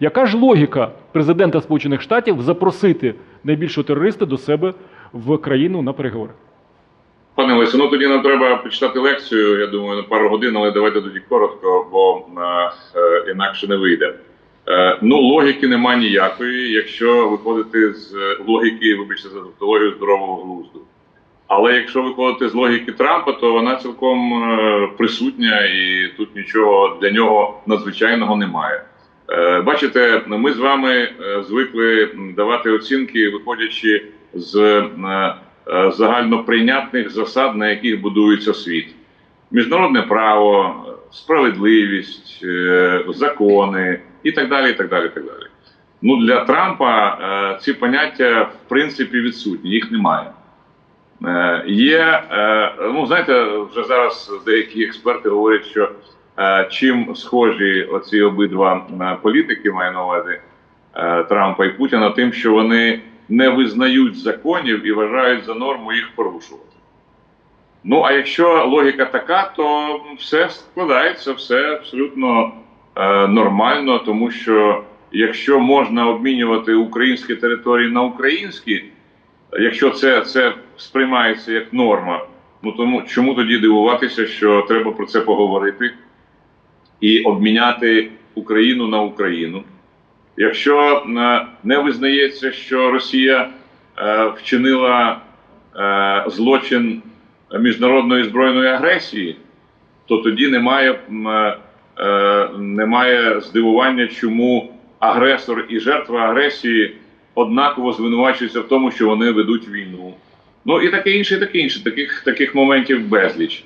Яка ж логіка президента Сполучених Штатів запросити найбільшого терориста до себе в країну на переговори? Пане Лесю, ну тоді нам треба почитати лекцію. Я думаю, на пару годин, але давайте тоді коротко, бо е, е, інакше не вийде. Е, ну, логіки нема ніякої, якщо виходити з логіки, вибачте за тавтологію здорового глузду. Але якщо виходити з логіки Трампа, то вона цілком е, присутня і тут нічого для нього надзвичайного немає. Е, бачите, ми з вами е, звикли давати оцінки, виходячи з е, загальноприйнятних засад, на яких будується світ. Міжнародне право, справедливість, закони і так далі. і так далі, і так далі. Ну, для Трампа ці поняття в принципі відсутні, їх немає. Є, ну знаєте, вже зараз деякі експерти говорять, що чим схожі оці обидва е, політики, маю на увазі е, Трампа і Путіна, тим, що вони не визнають законів і вважають за норму їх порушувати. Ну, а якщо логіка така, то все складається, все абсолютно е, нормально, тому що якщо можна обмінювати українські території на українські, якщо це, це сприймається як норма, ну тому чому тоді дивуватися, що треба про це поговорити і обміняти Україну на Україну? Якщо е, не визнається, що Росія е, вчинила е, злочин міжнародної збройної агресії, то тоді немає, немає здивування, чому агресор і жертва агресії однаково звинувачуються в тому, що вони ведуть війну. Ну і таке інше, і таке інше. Таких, таких моментів безліч.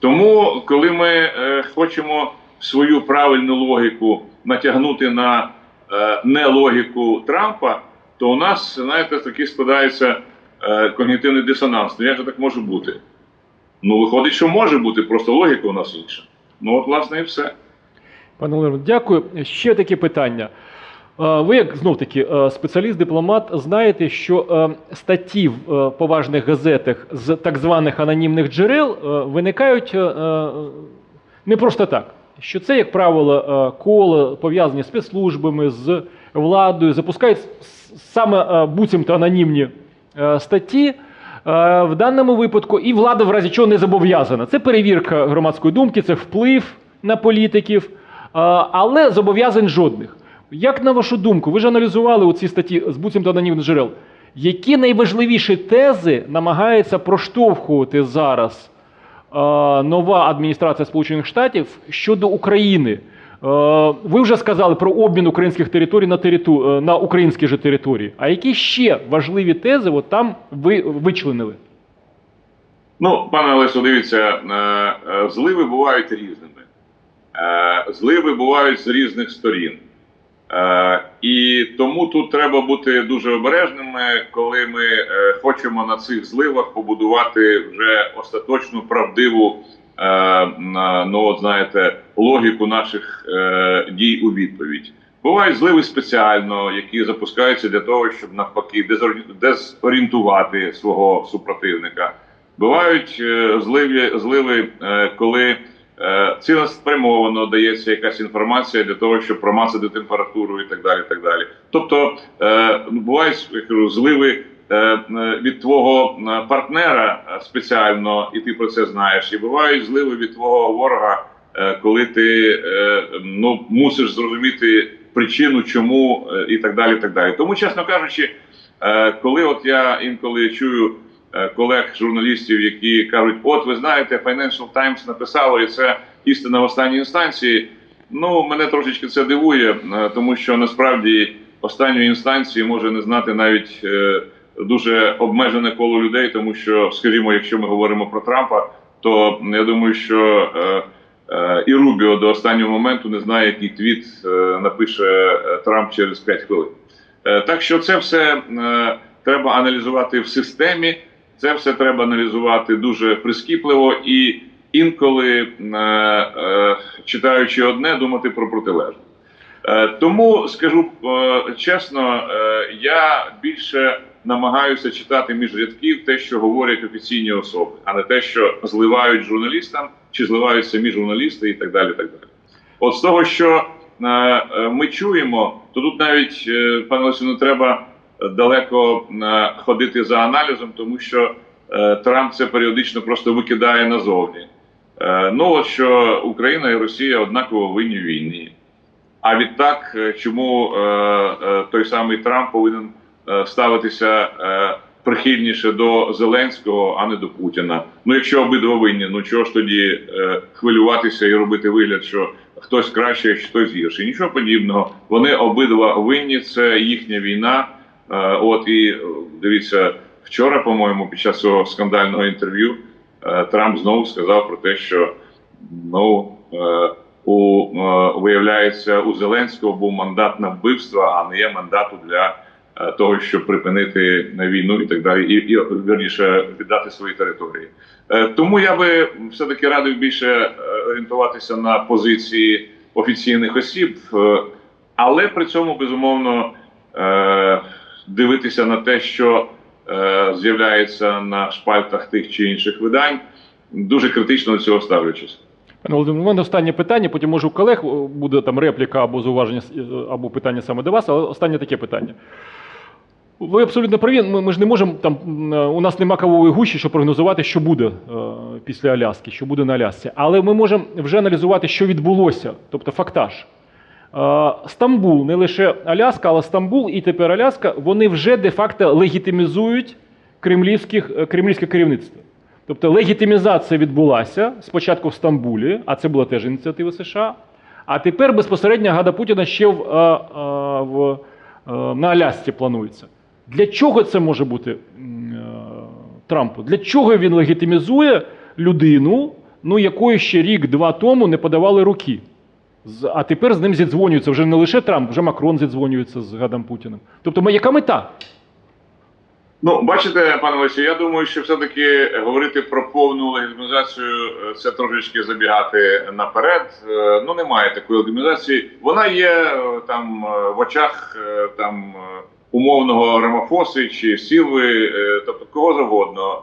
Тому, коли ми хочемо свою правильну логіку натягнути на е, нелогіку Трампа, то у нас, знаєте, такий складається е, когнітивний дисонанс. Ну як же так може бути? Ну, виходить, що може бути, просто логіка у нас інша. Ну, от, власне, і все. Пане Валерію, дякую. Ще таке питання. Е, Ви, як знов таки спеціаліст, дипломат, знаєте, що статті в поважних газетах з так званих анонімних джерел виникають не просто так. Що це, як правило, е, коло пов'язані з спецслужбами, з владою, запускають саме е, буцімто анонімні е, статті. В даному випадку і влада в разі чого не зобов'язана. Це перевірка громадської думки, це вплив на політиків, але зобов'язань жодних. Як на вашу думку, ви ж аналізували у ці статті з буцімто анонімних джерел, які найважливіші тези намагається проштовхувати зараз нова адміністрація Сполучених Штатів щодо України? Е, Ви вже сказали про обмін українських територій на териту... е, на українські же території. А які ще важливі тези от там ви вичленили? Ну, пане Олесю, дивіться, е, е, зливи бувають різними. Е, Зливи бувають з різних сторін. Е, І тому тут треба бути дуже обережними, коли ми е, хочемо на цих зливах побудувати вже остаточну правдиву, е, ну от знаєте, логіку наших дій у відповідь. Бувають зливи спеціально, які запускаються для того, щоб навпаки дезорі- дезорієнтувати свого супротивника. Бувають зливи, зливи коли цілеспрямовано дається якась інформація для того, щоб промацати температуру і так далі. так далі. Тобто е, ну, бувають я кажу, зливи е, е, від твого е, партнера е, спеціально, і ти про це знаєш. І бувають зливи від твого ворога, е, коли ти е, ну, мусиш зрозуміти причину, чому е, і так далі. так далі. Тому, чесно кажучи, е, коли от я інколи чую е, колег журналістів, які кажуть, от ви знаєте, Financial Times написало, і це істина в останній інстанції. Ну, мене трошечки це дивує, е, тому що насправді останньої інстанції може не знати навіть е, дуже обмежене коло людей, тому що, скажімо, якщо ми говоримо про Трампа, то я думаю, що і Рубіо до останнього моменту не знає, який твіт напише Трамп через 5 хвилин. Так що це все треба аналізувати в системі. Це все треба аналізувати дуже прискіпливо і інколи, е, е, читаючи одне, думати про протилежне. Е, тому скажу е, чесно, е, я більше намагаюся читати між рядків те, що говорять офіційні особи, а не те, що зливають журналістам чи зливають самі журналісти і так далі. так далі. От з того, що е, е, ми чуємо, то тут навіть е, пане Лесю, треба далеко е, ходити за аналізом, тому що е, Трамп це періодично просто викидає назовні. Е, Ну от що Україна і Росія однаково винні війні. А відтак, чому той самий Трамп повинен ставитися прихильніше до Зеленського, а не до Путіна? Ну, якщо обидва винні, ну чого ж тоді хвилюватися і робити вигляд, що хтось краще, хтось гірше? Нічого подібного. Вони обидва винні, це їхня війна. Е, от і е, дивіться, вчора, по-моєму, під час цього скандального інтерв'ю е, Трамп знову сказав про те, що ну. У виявляється, у Зеленського був мандат на вбивство, а не є мандату для того, щоб припинити війну і так далі, і, і вірніше віддати свої території. Тому я би все таки радив більше орієнтуватися на позиції офіційних осіб, але при цьому безумовно дивитися на те, що е, з'являється на шпальтах тих чи інших видань, дуже критично до цього ставлячись. Пане Володимире, у мене останнє питання, потім може у колег буде там репліка або зауваження е, або питання саме до вас, але останнє таке питання. Ви абсолютно праві. Ми, ми ж не можемо там. е, У нас нема кавової гущі, щоб прогнозувати, що буде е, після Аляски, що буде на Алясці. Але ми можемо вже аналізувати, що відбулося, тобто фактаж. Стамбул, не лише Аляска, але Стамбул і тепер Аляска, вони вже де-факто легітимізують кремлівських, е, кремлівське керівництво. Тобто легітимізація відбулася спочатку в Стамбулі, а це була теж ініціатива США. А тепер безпосередньо Гада Путіна ще в, е, е, в, на Алясці планується. Для чого це може бути Трампу? Для чого він легітимізує людину, ну, якої ще рік-два тому не подавали руки? А тепер з ним зідзвонюються вже не лише Трамп, вже Макрон зідзвонюється з Гадом Путіним. Тобто, ми- яка мета? Ну, бачите, пане Лесі, я думаю, що все-таки говорити про повну легітимізацію е, це трошечки забігати наперед. Е, Ну, немає такої легітимізації. Вона є е, там в очах там умовного Рамафоси чи Сілви, тобто кого завгодно.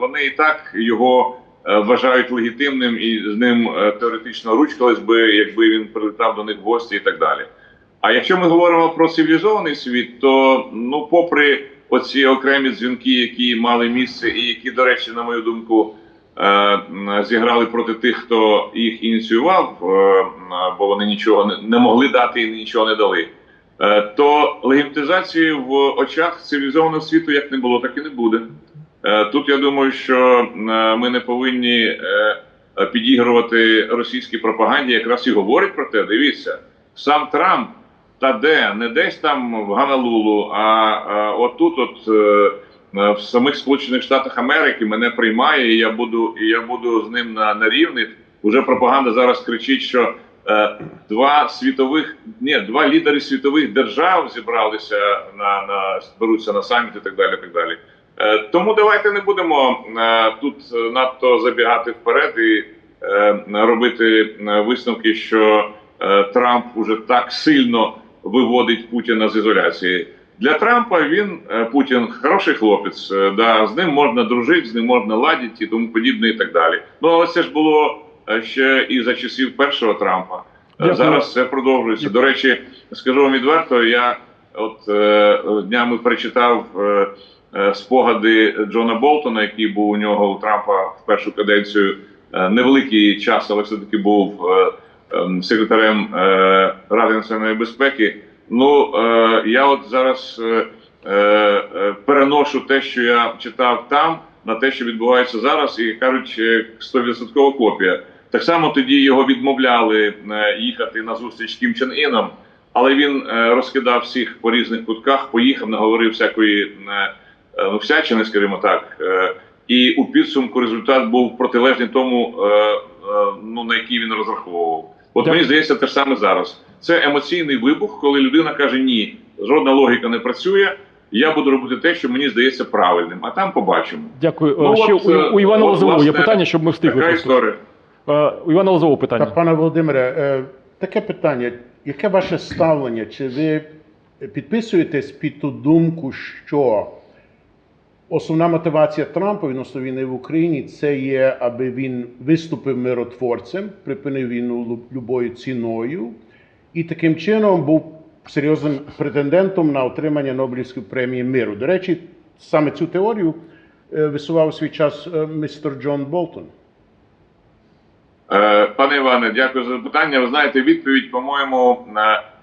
Вони і так його вважають легітимним і з ним е, теоретично ручкались би, якби він прилетав до них в гості і так далі. А якщо ми говоримо про цивілізований світ, то ну, попри оці окремі дзвінки, які мали місце, і які, до речі, на мою думку, е, зіграли проти тих, хто їх ініціював, е, бо вони нічого не, могли дати і нічого не дали. е, То легітимізації в очах цивілізованого світу як не було, так і не буде. Е, Тут я думаю, що е, ми не повинні е, підігрувати російській пропаганді, якраз і говорить про те. Дивіться, сам Трамп та де не десь там в Ганалулу, а, отут, от в самих Сполучених Штатах Америки мене приймає, і я буду, і я буду з ним на, на рівних. Уже пропаганда зараз кричить, що два світових, ні, два лідери світових держав зібралися на, на зберуться на саміт і так далі. Так далі. Е, тому давайте не будемо е, тут надто забігати вперед і е, робити висновки, що Трамп уже так сильно виводить Путіна з ізоляції. Для Трампа він Путін хороший хлопець. Да, з ним можна дружити, з ним можна ладити і тому подібне, і так далі. Ну але це ж було ще і за часів першого Трампа. Дякую. Зараз це продовжується. До речі, скажу вам відверто, я от е, днями перечитав е, е, спогади Джона Болтона, який був у нього у Трампа в першу каденцію. Е, невеликий час, але все-таки був е, ем, секретарем е, Ради національної безпеки. Ну е, я от зараз е, е, е, переношу те, що я читав там, на те, що відбувається зараз, і кажуть, е, 100% копія. Так само тоді його відмовляли е, їхати на зустріч Кім Чен Іном, але він е, розкидав всіх по різних кутках, поїхав, наговорив всякої е, е, всячини, скажімо так. Е, і у підсумку результат був протилежний тому, е, е, ну на який він розраховував. От мені здається, те ж саме зараз. Це емоційний вибух, коли людина каже: Ні, жодна логіка не працює. Я буду робити те, що мені здається правильним, а там побачимо. Дякую. Ну, Е, Ще от, у, е, у Івана Лозового є питання, щоб ми встигли. Така історія. Е, У Івана Лозового питання. Так, пане Володимире, е, таке питання. Яке ваше ставлення? Чи ви підписуєтесь під ту думку, що основна мотивація Трампа відносно війни в Україні це є, аби він виступив миротворцем, припинив війну любою ціною, і таким чином був серйозним претендентом на отримання Нобелівської премії миру. До речі, саме цю теорію е, висував у свій час е, містер Джон Болтон. Е, Пане Іване, дякую за запитання. Ви знаєте, відповідь, по-моєму,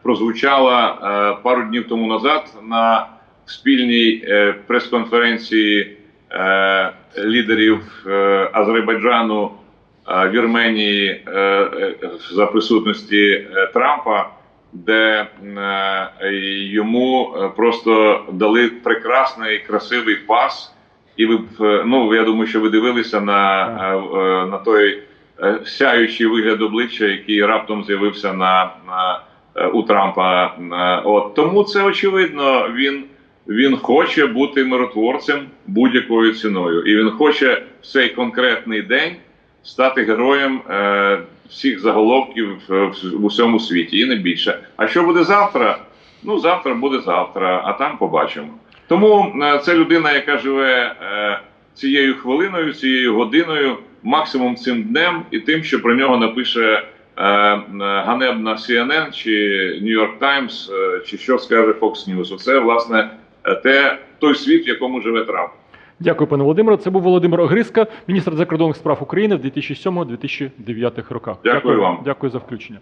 прозвучала пару днів тому назад на спільній е, прес-конференції е, лідерів е, Азербайджану, е, Вірменії е, е, за присутності е, Трампа, де е, йому просто дали прекрасний красивий пас. І ви ну я думаю, що ви дивилися на, на той сяючий вигляд обличчя, який раптом з'явився на, на у Трампа. От тому це очевидно. Він він хоче бути миротворцем будь-якою ціною, і він хоче в цей конкретний день стати героєм е, всіх заголовків в, в усьому світі, і не більше. А що буде завтра? Ну завтра буде завтра, а там побачимо. Тому е, це людина, яка живе е, цією хвилиною, цією годиною, максимум цим днем, і тим, що про нього напише е, ганебна CNN чи New York Times, е, чи що скаже Fox News. Оце власне те той світ, в якому живе Трамп. Дякую, пане Володимире. Це був Володимир Огриска, міністр закордонних справ України в 2007-2009 роках. Дякую вам. Дякую за включення.